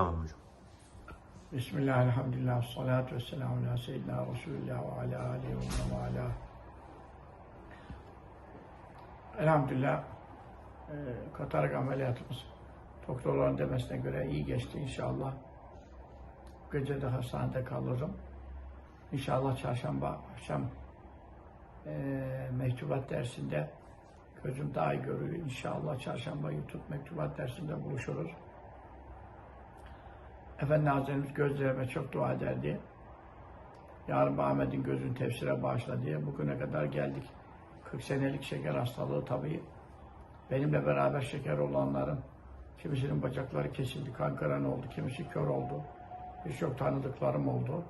Tamam hocam. Bismillah, elhamdülillah, salatu ve selamu ala seyyidina Resulullah ve ala aleyhi ve ala. Elhamdülillah, e, katarak ameliyatımız doktorların demesine göre iyi geçti inşallah. Gece de hastanede kalırım. İnşallah çarşamba akşam e, mektubat dersinde gözüm daha iyi görüyor. İnşallah çarşamba YouTube mektubat dersinde buluşuruz. Efendi Hazretlerimiz gözlerime çok dua ederdi. Ya Rabbi Ahmet'in gözünü tefsire bağışla diye bugüne kadar geldik. 40 senelik şeker hastalığı tabii. Benimle beraber şeker olanların kimisinin bacakları kesildi, kan kıran oldu, kimisi kör oldu. Birçok tanıdıklarım oldu.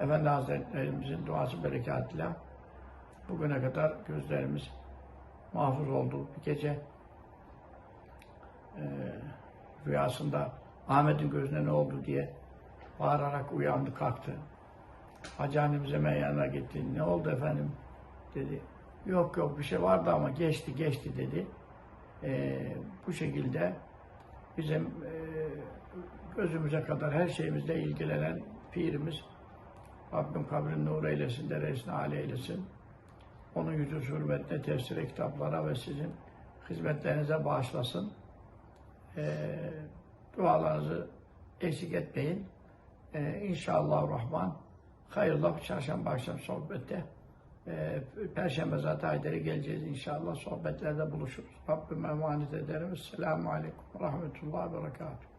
Efendi Hazretlerimizin duası berekatıyla bugüne kadar gözlerimiz mahfuz oldu. Bir gece e, rüyasında Ahmet'in gözüne ne oldu diye bağırarak uyandı kalktı. Hacı annemiz hemen yanına gitti. Ne oldu efendim dedi. Yok yok bir şey vardı ama geçti geçti dedi. Ee, bu şekilde bizim e, gözümüze kadar her şeyimizle ilgilenen pirimiz Rabbim kabrin nur eylesin, deresine âli eylesin. Onun yüzü hürmetine tefsire kitaplara ve sizin hizmetlerinize bağışlasın. Ee, dualarınızı eksik etmeyin. Ee, İnşallah Rahman hayırlı çarşamba akşam sohbette ee, Perşembe zaten Haydar'a geleceğiz inşallah sohbetlerde buluşuruz. Rabbime emanet ederim. Selamun Aleyküm ve Rahmetullah ve Berekatuhu.